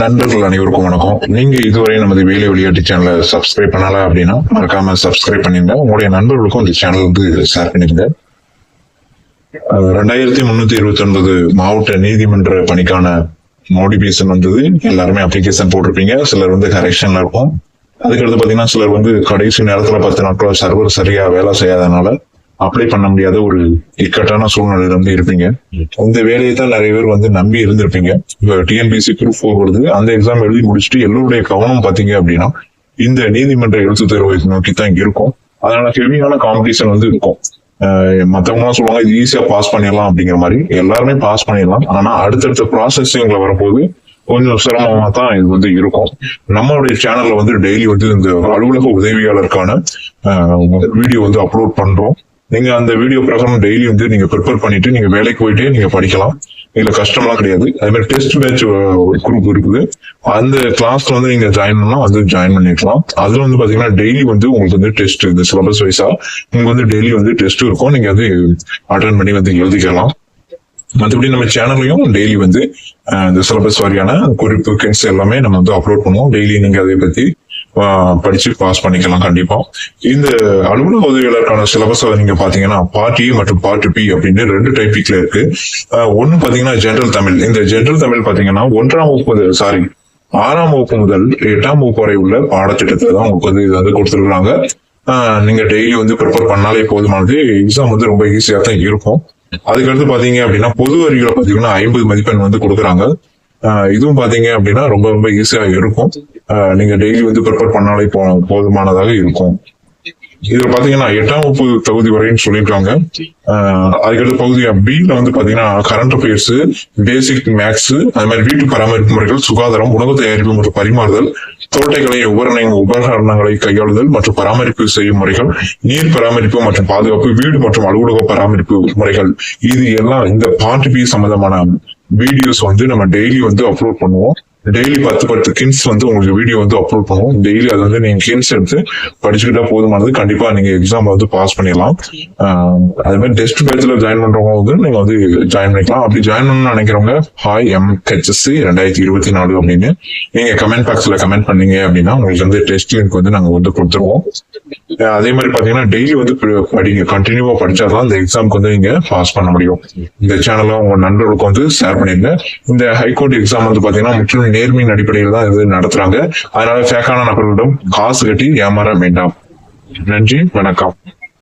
நண்பர்கள் அனைவருக்கும் வணக்கம். நீங்க இதுவரை நமது வேலை விளையாட்டு சேனலை சப்ஸ்கிரைப் பண்ணல அப்படின்னா மறக்காம சப்ஸ்கிரைப் பண்ணிருங்க. உங்களுடைய நண்பர்களுக்கும் இந்த சேனல் வந்து ஷேர் பண்ணிருங்க. ரெண்டாயிரத்தி முன்னூத்தி இருபத்தி ஒன்பது மாவட்ட நீதிமன்ற பணிக்கான நோட்டிபிகேஷன் வந்தது. எல்லாருமே அப்ளிகேஷன் போட்டிருப்பீங்க. சிலர் வந்து கரெக்ஷன்ல இருக்கும் அதுக்கடுத்து பாத்தீங்கன்னா சிலர் வந்து கடைசி நேரத்துல பத்து நாட்கள் சர்வர் சரியா வேலை செய்யாதனால அப்ளை பண்ண முடியாத ஒரு இக்கட்டான சூழ்நிலையில வந்து இருப்பீங்க. இந்த வேலையை தான் நிறைய பேர் வந்து நம்பி இருந்திருப்பீங்க. இப்போ டிஎன்பிசி குரூப் ஃபோர் வருது. அந்த எக்ஸாம் எழுதி முடிச்சுட்டு எல்லோருடைய கவனம் பாத்தீங்க அப்படின்னா இந்த நீதிமன்ற எழுத்து தேர்வை நோக்கி தான் இருக்கும். அதனால ஹெவியான காம்படிஷன் வந்து இருக்கும். மற்றவங்களாம் சொல்லுவாங்க இது ஈஸியா பாஸ் பண்ணிடலாம் அப்படிங்கிற மாதிரி. எல்லாருமே பாஸ் பண்ணிடலாம். ஆனா அடுத்தடுத்த ப்ராசஸிங்ல வரும்போது கொஞ்சம் சிரமமா தான் இது வந்து இருக்கும். நம்மளுடைய சேனல்ல வந்து டெய்லி வந்து இந்த அலுவலக உதவியாளருக்கான வீடியோ வந்து அப்லோட் பண்றோம். நீங்க அந்த வீடியோ பிரகாரம் டெய்லி வந்து நீங்க ப்ரிப்பேர் பண்ணிட்டு நீங்க வேலைக்கு போயிட்டே நீங்க படிக்கலாம். இதுல கஷ்டம்லாம் கிடையாது. அதே மாதிரி டெஸ்ட் பேட்ச் ஒரு குரூப் இருக்குது. அந்த கிளாஸ்ல வந்து நீங்க ஜாயின் பண்ணலாம். வந்து ஜாயின் பண்ணிக்கலாம். அதுல வந்து பாத்தீங்கன்னா டெய்லி வந்து உங்களுக்கு வந்து டெஸ்ட் இந்த சிலபஸ் வைஸா உங்களுக்கு வந்து டெய்லி வந்து டெஸ்ட் இருக்கும். நீங்க வந்து அட்டன் பண்ணி வந்து எழுதிக்கலாம். மற்றபடி நம்ம சேனல்லையும் டெய்லி வந்து இந்த சிலபஸ் வாரியான குறிப்பு கிட்ஸ் எல்லாமே நம்ம வந்து அப்லோட் பண்ணுவோம். டெய்லி நீங்க அதை பத்தி படிச்சு பாஸ் பண்ணிக்கலாம் கண்டிப்பா. இந்த அலுவலக உதவியாளருக்கான சிலபஸ் நீங்க பாத்தீங்கன்னா பார்ட் ஏ மற்றும் பார்ட் பி அப்படின்னு ரெண்டு டைப்பிக்ல இருக்கு. ஒன்னு பாத்தீங்கன்னா ஜென்ரல் தமிழ். இந்த ஜென்ரல் தமிழ் பாத்தீங்கன்னா ஒன்றாம் வகுப்பு சாரி ஆறாம் வகுப்பு முதல் எட்டாம் வகுப்பு வரை உள்ள பாடத்திட்டத்துல தான் உங்களுக்கு வந்து இது வந்து கொடுத்துருக்காங்க நீங்க டெய்லி வந்து ப்ரிப்பேர் பண்ணாலே போதுமானது. எக்ஸாம் வந்து ரொம்ப ஈஸியா தான் இருக்கும். அதுக்கடுத்து பாத்தீங்க அப்படின்னா பொது அறிவுல பாத்தீங்கன்னா ஐம்பது மதிப்பெண் வந்து கொடுக்குறாங்க. ஆஹ் இதுவும் பாத்தீங்க அப்படின்னா ரொம்ப ரொம்ப ஈஸியா இருக்கும். நீங்க டெய்லி வந்து ப்ரிப்பேர் பண்ணாலே போ- போதுமானதாக இருக்கும். இதுல பாத்தீங்கன்னா எட்டாம் வகுப்பு தகுதி வரைன்னு சொல்லியிருக்காங்க. ஆஹ் அதுக்கடுத்து பகுதி பில வந்து பாத்தீங்கன்னா கரண்ட் அஃபேர்ஸ் பேசிக் மேக்ஸ் அது மாதிரி வீட்டு பராமரிப்பு முறைகள் சுகாதாரம் உணவு தயாரிப்பு மற்றும் பரிமாறுதல் தோட்டைகளை உபகரண உபகரணங்களை கையாளுதல் மற்றும் பராமரிப்பு செய்யும் முறைகள் நீர் பராமரிப்பு மற்றும் பாதுகாப்பு வீடு மற்றும் அலுவலக பராமரிப்பு முறைகள். இது எல்லாம் இந்த பார்ட் பி சம்பந்தமான வீடியோஸ் வந்து நம்ம டெய்லி வந்து அப்லோட் பண்ணுவோம். டெய்லி பத்து பத்து கின்ஸ் வந்து உங்களுக்கு வீடியோ வந்து அப்லோட் பண்ணுவோம். டெய்லி அது வந்து நீங்க கின்ஸ் எடுத்து படிச்சுக்கிட்டா போதுமானது. கண்டிப்பா நீங்க எக்ஸாம் வந்து பாஸ் பண்ணிடலாம். அதே மாதிரி டெஸ்ட் பேட்ச்ல ஜாயின் பண்றவங்க வந்து நீங்க வந்து ஜாயின் பண்ணிக்கலாம். அப்படி ஜாயின் பண்ணணும்னு நினைக்கிறவங்க ஹாய் எம் ஹெச்எஸ்சி ரெண்டாயிரத்தி இருபத்தி நாலு அப்படின்னு நீங்க கமெண்ட் பாக்ஸ்ல கமெண்ட் பண்ணீங்க அப்படின்னா உங்களுக்கு வந்து டெஸ்ட் லிங்க் வந்து நாங்க வந்து கொடுத்துருவோம். அதே மாதிரி பாத்தீங்கன்னா டெய்லி வந்து படிங்க. கண்டினியூவா படிச்சாதான் இந்த எக்ஸாமுக்கு வந்து நீங்க பாஸ் பண்ண முடியும். இந்த சேனலும் உங்க நண்பர்களுக்கு வந்து ஷேர் பண்ணிருங்க. இந்த ஹைகோர்ட் எக்ஸாம் வந்து பாத்தீங்கன்னா முற்றிலும் நேர்மையின் அடிப்படையில் தான் இது நடத்துறாங்க. அதனால ஃபேக்கான நபர்களிடம் காசு கட்டி ஏமாற வேண்டாம். நன்றி வணக்கம்.